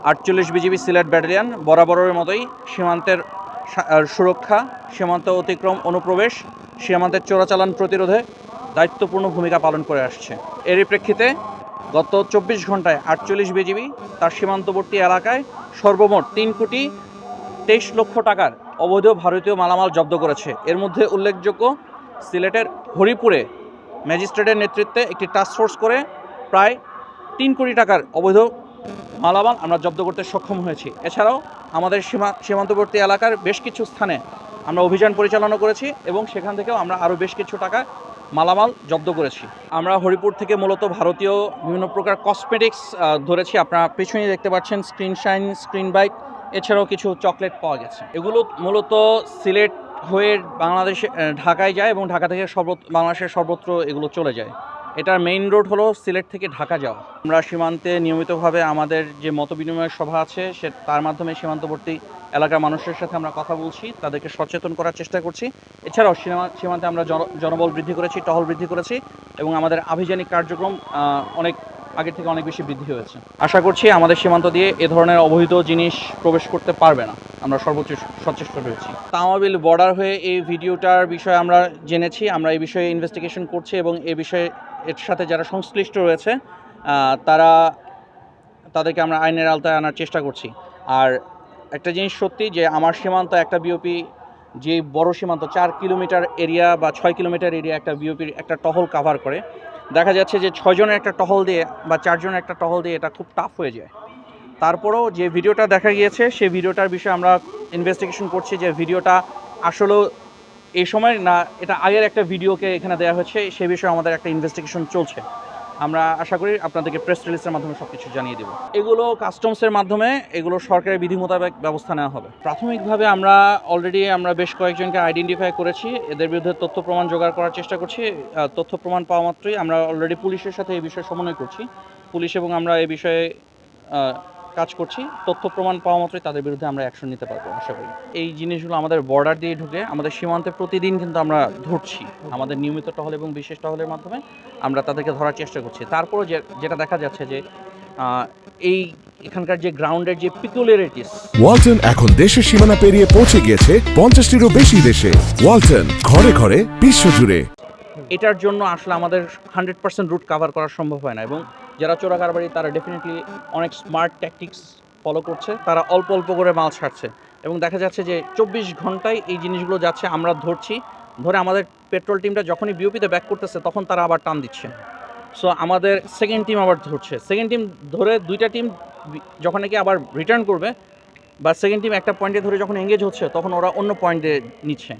আটচল্লিশ BGB Sylhet battalion বরাবরের মতোই সীমান্তের সুরক্ষা, সীমান্ত অতিক্রম, অনুপ্রবেশ, সীমান্তের চোরাচালান প্রতিরোধে দায়িত্বপূর্ণ ভূমিকা পালন করে আসছে। এরই প্রেক্ষিতে গত চব্বিশ ঘন্টায় আটচল্লিশ বিজিবি তার সীমান্তবর্তী এলাকায় সর্বমোট তিন কোটি তেইশ লক্ষ টাকার অবৈধ ভারতীয় মালামাল জব্দ করেছে। এর মধ্যে উল্লেখযোগ্য সিলেটের হরিপুরে ম্যাজিস্ট্রেটের নেতৃত্বে একটি টাস্কফোর্স করে প্রায় তিন কোটি টাকার অবৈধ মালামাল আমরা জব্দ করতে সক্ষম হয়েছি। এছাড়াও আমাদের সীমা সীমান্তবর্তী এলাকার বেশ কিছু স্থানে আমরা অভিযান পরিচালনা করেছি এবং সেখান থেকেও আমরা আরও বেশ কিছু টাকা মালামাল জব্দ করেছি। আমরা হরিপুর থেকে মূলত ভারতীয় বিভিন্ন প্রকার কসমেটিক্স ধরেছি। আপনারা পেছনে দেখতে পাচ্ছেন স্ক্রিন শাইন, স্ক্রিন বাইট এছাড়াও কিছু চকলেট পাওয়া গেছে। এগুলো মূলত সিলেট হয়ে বাংলাদেশে ঢাকায় যায় এবং ঢাকা থেকে সর্বত্র বাংলাদেশের সর্বত্র এগুলো চলে যায়। এটার মেইন রোড হলো সিলেট থেকে ঢাকা যাওয়া। আমরা সীমান্তে নিয়মিতভাবে আমাদের যে মত বিনিময় সভা আছে, সে তার মাধ্যমে সীমান্তবর্তী এলাকার মানুষের সাথে আমরা কথা বলছি, তাদেরকে সচেতন করার চেষ্টা করছি। এছাড়াও সীমা- সীমান্তে আমরা জন- জনবল বৃদ্ধি করেছি, টহল বৃদ্ধি করেছি এবং আমাদের আভিযানিক কার্যক্রম অনেক আগের থেকে অনেক বেশি বৃদ্ধি হয়েছে। আশা করছি আমাদের সীমান্ত দিয়ে এ ধরনের অবৈধ জিনিস প্রবেশ করতে পারবে না। আমরা সর্বোচ্চ সচেষ্ট রয়েছি। তামাবিল বর্ডার হয়ে এই ভিডিওটার বিষয়ে আমরা জেনেছি, আমরা এই বিষয়ে ইনভেস্টিগেশন করছি এবং এ বিষয়ে এর সাথে যারা সংশ্লিষ্ট রয়েছে তারা তাদেরকে আমরা আইনের আওতায় আনার চেষ্টা করছি। আর একটা জিনিস সত্যি যে আমার সীমান্ত একটা বিওপি যে বড় সীমান্ত, চার কিলোমিটার এরিয়া বা ছয় কিলোমিটার এরিয়া একটা বিওপির একটা টহল কাভার করে। দেখা যাচ্ছে যে ছয়জনের একটা টহল দিয়ে বা চারজনের একটা টহল দিয়ে এটা খুব টাফ হয়ে যায়। তারপরেও যে ভিডিওটা দেখা গিয়েছে, সেই ভিডিওটার বিষয়ে আমরা ইনভেস্টিগেশন করছি যে ভিডিওটা আসলেও এই সময় না, এটা আগের একটা ভিডিওকে এখানে দেওয়া হয়েছে, সে বিষয়ে আমাদের একটা ইনভেস্টিগেশন চলছে। আমরা আশা করি আপনাদেরকে প্রেস রিলিজের মাধ্যমে সব কিছু জানিয়ে দেবো। এগুলো কাস্টমসের মাধ্যমে, এগুলো সরকারের বিধি মোতাবেক ব্যবস্থা নেওয়া হবে। প্রাথমিকভাবে আমরা অলরেডি আমরা বেশ কয়েকজনকে আইডেন্টিফাই করেছি, এদের বিরুদ্ধে তথ্য প্রমাণ জোগাড় করার চেষ্টা করছি। তথ্য প্রমাণ পাওয়া মাত্রই আমরা অলরেডি পুলিশের সাথে এই বিষয়ে সমন্বয় করছি। পুলিশ এবং আমরা এই বিষয়ে কাজ করছি তথ্য প্রমাণ পাওয়া মাত্রই তাদের বিরুদ্ধে আমরা অ্যাকশন নিতে পারব আশা করি। এই জিনিসগুলো আমাদের বর্ডার দিয়ে ঢুকে আমাদের সীমান্তে প্রতিদিন কিন্তু আমরা ধরছি আমাদের নিয়মিত টহল এবং বিশেষ টহলের মাধ্যমে আমরা তাদেরকে ধরার চেষ্টা করছি। তারপরও যে যেটা দেখা যাচ্ছে যে এই এখানকার যে গ্রাউন্ডের যে পিকুলারিটিস ওয়ালটন এখন দেশের সীমানা পেরিয়ে পৌঁছে গিয়েছে পঞ্চাশটিরও বেশি দেশে। ওয়ালটন ঘরে ঘরে বিশ্বজুড়ে। এটার জন্য আসলে আমাদের হান্ড্রেড পার্সেন্ট রুট কাভার করা সম্ভব হয় না এবং যারা চোরা কারবারি, তারা ডেফিনেটলি অনেক স্মার্ট ট্যাকটিক্স ফলো করছে। তারা অল্প অল্প করে মাল ছাড়ছে এবং দেখা যাচ্ছে যে চব্বিশ ঘন্টায় এই জিনিসগুলো যাচ্ছে, আমরা ধরছি। ধরে আমাদের পেট্রোল টিমটা যখনই বিওপিতে ব্যাক করতেছে, তখন তারা আবার টান দিচ্ছে। সো আমাদের সেকেন্ড টিম আবার ধরছে। সেকেন্ড টিম ধরে দুইটা টিম যখন নাকি আবার রিটার্ন করবে, বা সেকেন্ড টিম একটা পয়েন্টে ধরে যখন এঙ্গেজ হচ্ছে, তখন ওরা অন্য পয়েন্টে নিচ্ছে।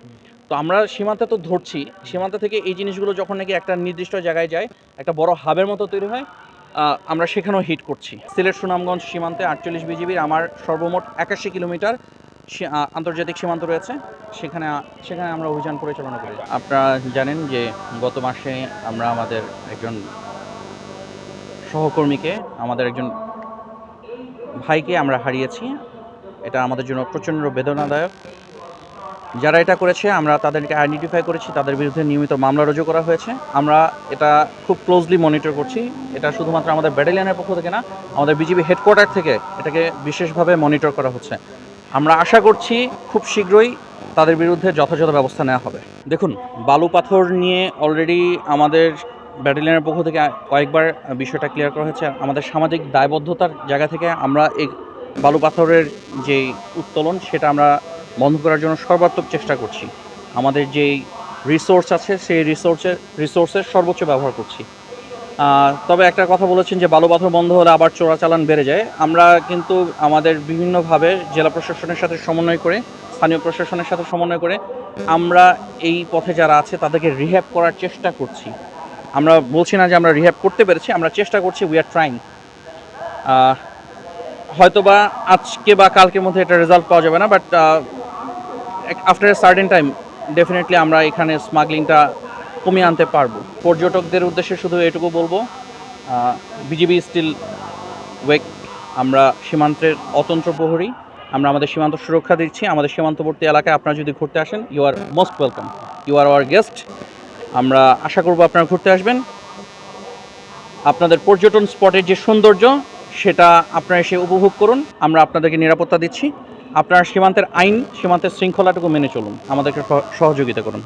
তো আমরা সীমান্তে তো ধরছি। সীমান্ত থেকে এই জিনিসগুলো যখন নাকি একটা নির্দিষ্ট জায়গায় যায়, একটা বড় হাবের মতো তৈরি হয় আমরা সেখানেও হিট করছি। সিলেট সুনামগঞ্জ সীমান্তে আটচল্লিশ বিজিবির আমার সর্বমোট একাশি কিলোমিটার আন্তর্জাতিক সীমান্ত রয়েছে। সেখানে সেখানে আমরা অভিযান পরিচালনা করি। আপনারা জানেন যে গত মাসে আমরা আমাদের একজন সহকর্মীকে, আমাদের একজন ভাইকে আমরা হারিয়েছি। এটা আমাদের জন্য প্রচণ্ড বেদনাদায়ক। যারা এটা করেছে, আমরা তাদেরকে আইডেন্টিফাই করেছি, তাদের বিরুদ্ধে নিয়মিত মামলা রুজু করা হয়েছে। আমরা এটা খুব ক্লোজলি মনিটর করছি। এটা শুধুমাত্র আমাদের ব্যাটালিয়ানের পক্ষ থেকে না, আমাদের বিজিবি হেডকোয়ার্টার থেকে এটাকে বিশেষভাবে মনিটর করা হচ্ছে। আমরা আশা করছি খুব শীঘ্রই তাদের বিরুদ্ধে যথাযথ ব্যবস্থা নেওয়া হবে। দেখুন, বালু পাথর নিয়ে অলরেডি আমাদের ব্যাটালিয়নের পক্ষ থেকে কয়েকবার বিষয়টা ক্লিয়ার করা হয়েছে। আমাদের সামাজিক দায়বদ্ধতার জায়গা থেকে আমরা এই বালু পাথরের যে উত্তোলন, সেটা আমরা বন্ধ করার জন্য সর্বাত্মক চেষ্টা করছি। আমাদের যেই রিসোর্স আছে, সেই রিসোর্সের রিসোর্সের সর্বোচ্চ ব্যবহার করছি। তবে একটা কথা বলেছেন যে বালু পাথর বন্ধ হলে আবার চোরাচালান বেড়ে যায়। আমরা কিন্তু আমাদের বিভিন্নভাবে জেলা প্রশাসনের সাথে সমন্বয় করে, স্থানীয় প্রশাসনের সাথে সমন্বয় করে আমরা এই পথে যারা আছে, তাদেরকে রিহ্যাব করার চেষ্টা করছি। আমরা বলছি না যে আমরা রিহ্যাব করতে পেরেছি, আমরা চেষ্টা করছি উই আর ট্রাইং হয়তো বা আজকে বা কালকের মধ্যে এটা রেজাল্ট পাওয়া যাবে না but after a certain time definitely আমরা এখানে স্মাগলিংটা কমিয়ে আনতে পারব। পর্যটকদের উদ্দেশ্যে শুধু এটুকু বলব বিজিবি স্টিল ওয়েক আমরা সীমান্তের অতন্ত্র প্রহরী, আমরা আমাদের সীমান্ত সুরক্ষা দিচ্ছি। আমাদের সীমান্তবর্তী এলাকায় আপনারা যদি ঘুরতে আসেন you are most welcome you are our guest আমরা আশা করব আপনারা ঘুরতে আসবেন। আপনাদের পর্যটন স্পটের যে সৌন্দর্য, সেটা আপনারা এসে উপভোগ করুন। আমরা আপনাদেরকে নিরাপত্তা দিচ্ছি। আপনারা সীমান্তের আইন সীমান্তের শৃঙ্খলাটুকু মেনে চলুন। আমাদেরকে সহ- সহযোগিতা করুন।